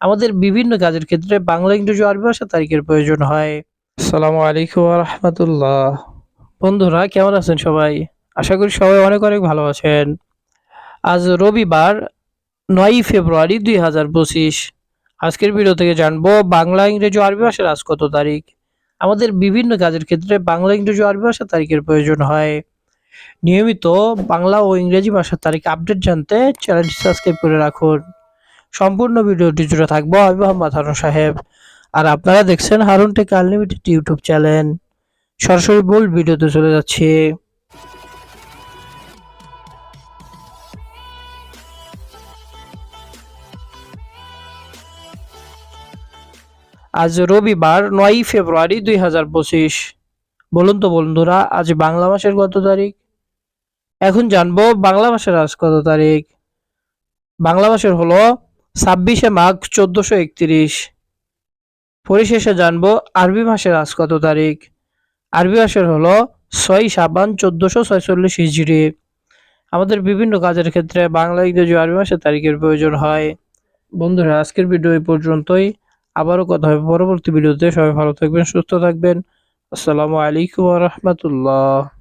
আমাদের বিভিন্ন কাজের ক্ষেত্রে বাংলা ইংরেজি আরবি ভাষা তারিখের প্রয়োজন হয়। আসসালামু আলাইকুম রহমতুল্লাহ। বন্ধুরা কেমন আছেন সবাই? আশা করি সবাই অনেক অনেক ভালো আছেন। আজ রবিবার নয়ই ফেব্রুয়ারি দুই হাজার পঁচিশ। আজকের ভিডিও থেকে জানব বাংলা ইংরেজি আরবি ভাষার আজ কত তারিখ? আমাদের বিভিন্ন কাজের ক্ষেত্রে বাংলা ইংরেজি আরবি ভাষা তারিখের প্রয়োজন হয়। নিয়মিত বাংলা ও ইংরেজি ভাষার তারিখ আপডেট জানতে চ্যানেলটি সাবস্ক্রাইব করে রাখুন। সম্পূর্ণ ভিডিওটি জুড়ে থাকব আমি মোহাম্মদ হারুন সাহেব। আর আপনারা দেখছেন Harun tech unlimited YouTube channel. সরাসরি মূল ভিডিওতে চলে যাচ্ছে। আজ রবিবার নয়ই ফেব্রুয়ারি দুই হাজার পঁচিশ। বলুন তো বন্ধুরা, আজ বাংলা মাসের কত তারিখ? এখন জানব বাংলা মাসের আজ কত তারিখ। বাংলা মাসের হলো ছাব্বিশে মাঘ চোদ্দশো একত্রিশ। পরিশেষে জানব আরবি মাসের আজ কত তারিখ? আরবি মাসের হলো ছয় সাবান চোদ্দশো ছয়চল্লিশ হিজড়ি। আমাদের বিভিন্ন কাজের ক্ষেত্রে বাংলা ইংরেজি আরবি মাসের তারিখের প্রয়োজন হয়। বন্ধুরা, আজকের ভিডিও এই পর্যন্তই। আবারও কথা হবে পরবর্তী ভিডিওতে। সবাই ভালো থাকবেন, সুস্থ থাকবেন। আসসালামু আলাইকুম রহমতুল্লাহ।